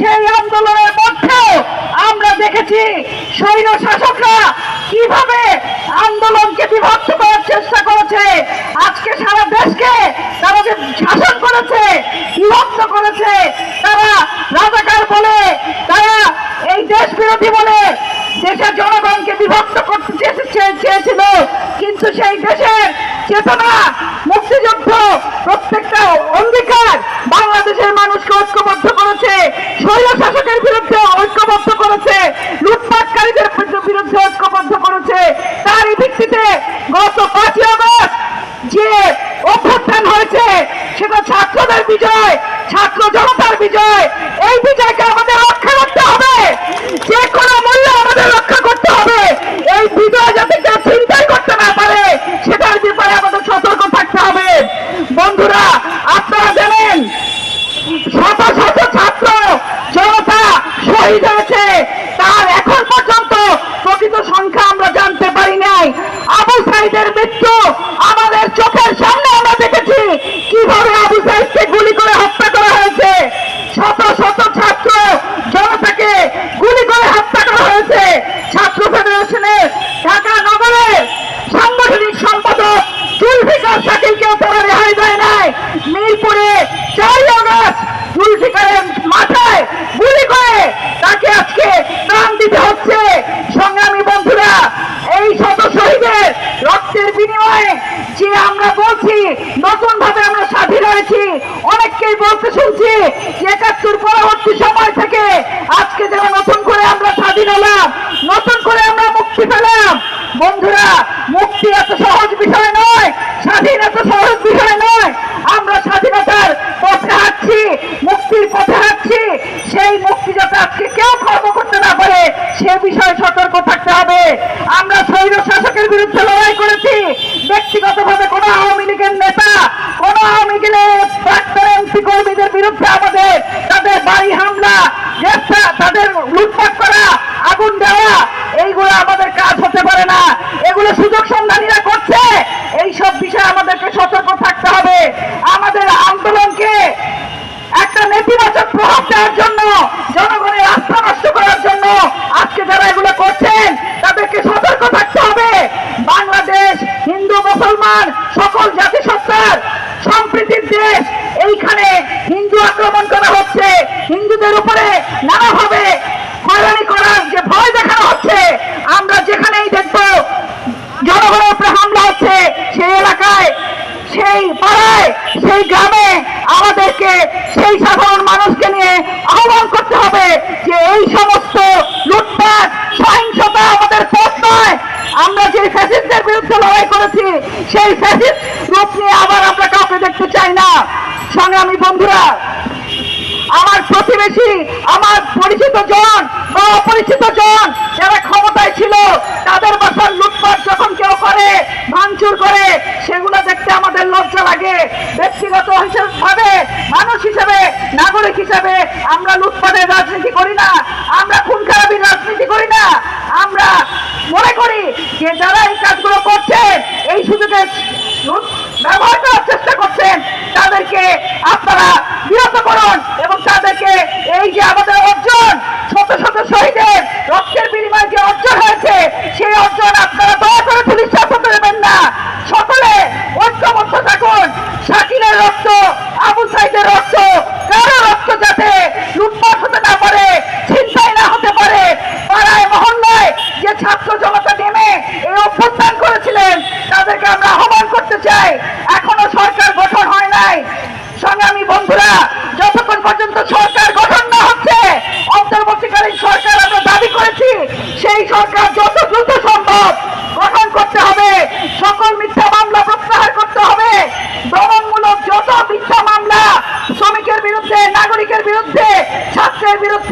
সেই আন্দোলনের মধ্যেও আমরা দেখেছি স্বৈর শাসকরা কীভাবে আন্দোলনকে বিভক্ত করার চেষ্টা করেছে। আজকে সারা দেশকে তারা যে শাসন করেছে, বিভক্ত করেছে, তারা রাজাকার বলে, তারা এই দেশ বিরোধী বলে দেশের জনগণকে বিভক্ত করতে চেয়ে- চেয়ে- চেয়েছিল। কিন্তু সেই দেশের চেতনা, মুক্তিযুদ্ধ প্রত্যেকটা অঙ্গীকার বাংলাদেশের মানুষকে ঐক্যবদ্ধ শাসকের বিরুদ্ধে ঐক্যবদ্ধ করেছে, লুটপাটকারীদের বিরুদ্ধে ঐক্যবদ্ধ করেছে। তারই ভিত্তিতে গত পাঁচই আগস্ট যে অভ্যুত্থান হয়েছে, সেটা ছাত্রদের বিজয়, ছাত্র জনতার বিজয়। এই বিজয়কে আমাদের রক্ষা করতে হবে। যে কোনো মূল্যে আমাদের রক্ষা করতে হবে। এই বিজয় যাতে কেউ চিন্তাই করতে না পারে, সেটার ব্যাপারে আমাদের সতর্ক থাকতে হবে। বন্ধুরা আপনারা জানেন শত শত ছাত্র জনতা শহীদ হয়েছে তার এখন পর্যন্ত প্রকৃত সংখ্যা আমরা জানতে পারি নাই আবু সাইদের মৃত্যু আমাদের চোখের সামনে আমরা দেখেছি কীভাবে আবু সাইদকে গুলি করে হত্যা করা হয়েছে শত শত ছাত্র জনতাকে গুলি করে হত্যা করা হয়েছে ছাত্র ফেডারেশনের ঢাকা নগরের সাংগঠনিক সম্পাদক জুলফিকার শাকিলকেও তারা রেহাই দেয় নাই মিরপুরে চারই আগস্ট জুলফিকারের মাথায় গুলি করে তাকে আজকে প্রাণ দিতে হচ্ছে সংগ্রামী বন্ধুরা এই শত শহীদের রক্তের বিনিময়ে যে আমরা বলছি নতুন ভাবে আমরা স্বাধীন হয়েছি অনেককেই বলতে শুনছি যে একাত্তর পরবর্তী সময় থেকে আজকে যেন নতুন করে আমরা স্বাধীন হলাম নতুন করে আমরা মুক্তি পেলাম বন্ধুরা, মুক্তি এত সহজ বিষয় নয়, স্বাধীন এত সহজ বিষয় নয়। আমরা স্বাধীনতার পথে হাঁটছি, মুক্তির পথে হাঁটছি। সেই মুক্তি যাতে আজকে কেউ খর্ব করতে না পারে, সে বিষয়ে সতর্ক থাকতে হবে। আমরা স্বৈর শাসকের বিরুদ্ধে লড়াই করেছি। ব্যক্তিগতভাবে কোন আওয়ামী লীগের নেতা, কোন আওয়ামী লীগের প্রাক্তন এমপি কর্মীদের বিরুদ্ধে আমাদের তাদের বাড়ি হামলা গ্রেফতার তাদের লুটপাট করা, আগুন দেওয়া, এইগুলো আমাদের কাজ হতে পারে না। এগুলো সুযোগ সন্ধানীরা করছে। এই সব বিষয়ে আমাদেরকে সতর্ক থাকতে হবে। আমাদের আন্দোলনকে একটা নেতিবাচক প্রভাব দেওয়ার জন্য, জনগণের আস্থা নষ্ট করার জন্য আজকে যারা এগুলো করছেন, তাদেরকে সতর্ক থাকতে হবে। বাংলাদেশ, হিন্দু, মুসলমান, সকল জাতিসত্তার সম্প্রীতির দেশ, এইখানে হিন্দু আক্রমণ করা হচ্ছে। হিন্দুদের উপরে নানাভাবে হয়রানি করার যে ভয় দেখানো হচ্ছে আমরা যেখানেই দেখব জনগণের উপরে হামলা হচ্ছে সেই এলাকায় সেই পাড়ায়, সেই গ্রামে আমাদেরকে সেই সাধারণ মানুষকে নিয়ে আহ্বান করতে হবে যে এই সমস্ত লুটপাট, সহিংসতা আমাদের পথ নয়। আমরা যে ফ্যাসিস্টদের বিরুদ্ধে লড়াই করেছি, সেই ফ্যাসিস্ট রূপ নিয়ে আবার আমরা কাউকে দেখতে চাই না। সংগ্রামী বন্ধুরা, আমার প্রতিবেশী, আমার পরিচিত জন বা অপরিচিত জন যারা ক্ষমতায় ছিল, তাদের বাসার লুটপাট যখন কেউ করে, ভাঙচুর করে, সেগুলো দেখতে লাগে ব্যক্তিগত হিসেবে, মানুষ হিসেবে, নাগরিক হিসেবে আমরা লুটপাটের রাজনীতি করি না, আমরা খুন খারাপির রাজনীতি করি না। আমরা মনে করি যে যারা এই কাজগুলো করছেন, এই সুযোগের লুট- ব্যবহার করার চেষ্টা করছেন, তাদেরকে আপনারা বিরত করুন এবং তাদেরকে এই যে আমাদের অর্জন শত শত শহীদের রক্তের বিনিময়ে যে অর্জন হয়েছে সেই অর্জন আপনারা দয়া করে পুলিশ হতে দেবেন না সকলে ঐক্যবদ্ধ থাকুন শাকিলের রক্ত আবু সাইদের রক্ত কারও রক্ত যাতে লুটপাট হতে না পারে ছিনতাই না হতে পারে পাড়ায় মহল্লায় যে ছাত্র জনতা নেমে এই অভ্যুত্থান করেছিলেন তাদেরকে আমরা আহ্বান করতে চাই। এখনও সরকার গঠন হয় নাই। সংগ্রামী বন্ধুরা, যতক্ষণ পর্যন্ত সরকার গঠন না হচ্ছে, অন্তর্বর্তীকালীন সরকার আমরা দাবি করেছি, সেই সরকার যত দ্রুত সম্ভব গঠন করতে হবে। সকল মিথ্যা মামলা প্রত্যাহার করতে হবে। দমনমূলক যত মিথ্যা মামলা শ্রমিকের বিরুদ্ধে, নাগরিকের বিরুদ্ধে, ছাত্রের বিরুদ্ধে